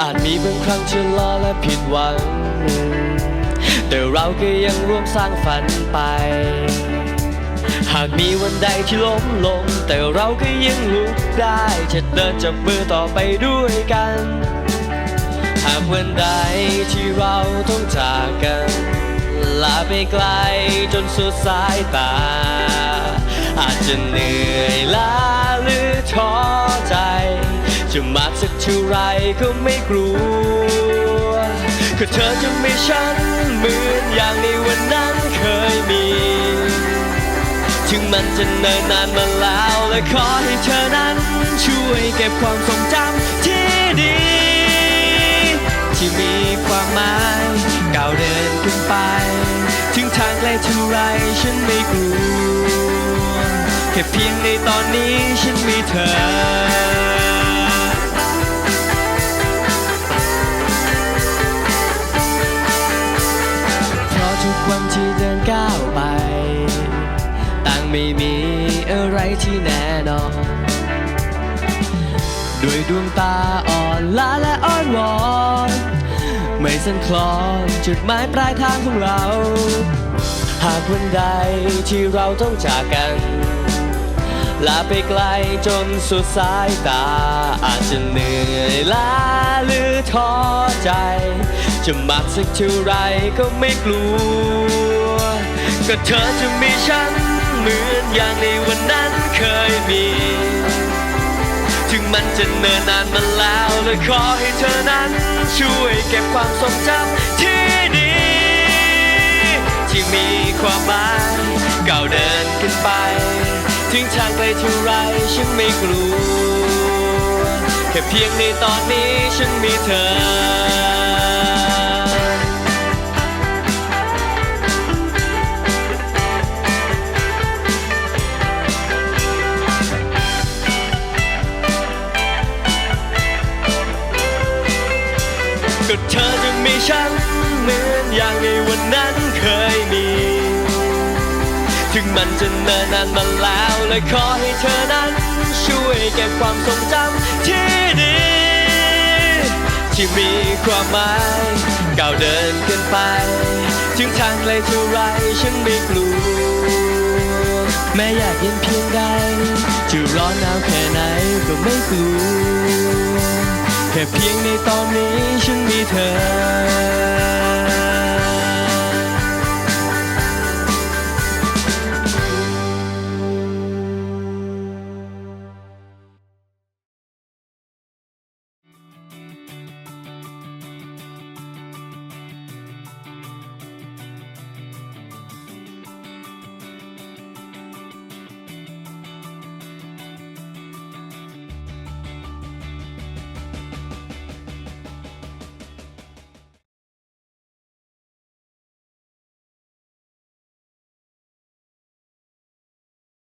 อาจมีบางครั้งที่ล้อและผิดหวัง แต่เราก็ยังร่วมสร้างฝันไป หากมีวันใดที่ล้มลง แต่เราก็ยังลุกได้ จะเดินจับมือต่อไปด้วยกัน หากวันใดที่เราต้องจากกันลาไปไกลจนสุดสายตา อาจจะเหนื่อยล้าหรือท้อใจ จะมากสักเท่าไรก็ไม่กลัวก็เธอจะม่ฉันเหมือนอย่างในวันนั้นเคยมี ถึงมันจะเนินนานมาแล้วและขอให้เธอนั้น ช่วยเก็บความทรงจำที่ดี ที่มีความหมายก้าวเดินขึ้นไป ถึงทางไกลเท่าไรฉันไม่กลัวแค่เพียงในตอนนี้ฉันมีเธอ ที่แน่นอน ด้วยดวงตาอ่อนล้าและอ้อนวอนไม่สั่นคลอนจุดหมายปลายทางของเรา หากวันใดที่เราต้องจากกันลาไปไกลจนสุดสายตา อาจจะเหนื่อยล้าหรือท้อใจ จะมากสักเท่าไรก็ไม่กลัว ก็เธอจะมีฉัน มือนอย่างในวันนั้นเคยมี ถึงมันจะเนิ่นนานมาแล้วและขอให้เธอนั้น ช่วยเก็บความทรงจำที่ดี ที่มีความหมายก้าวเดินขึ้นไป ถึงทางไกลเท่าไรฉันไม่กลัว แค่เพียงในตอนนี้ฉันมีเธอ ฉันเหมือนอย่างในวันนั้นเคยมี ถึงมันจะเนิ่นนานมาแล้วและขอให้เธอนั้น ช่วยเก็บความทรงจำที่ดี ที่มีความหมายก้าวเดินขึ้นไป ถึงทางไกลเท่าไรฉันไม่กลัวแม้อยากเย็นเพียงใดจะร้อนหนาวแค่ไหนก็ไม่กลัว ค่เพียงในตอนนี้ฉันมีเธอ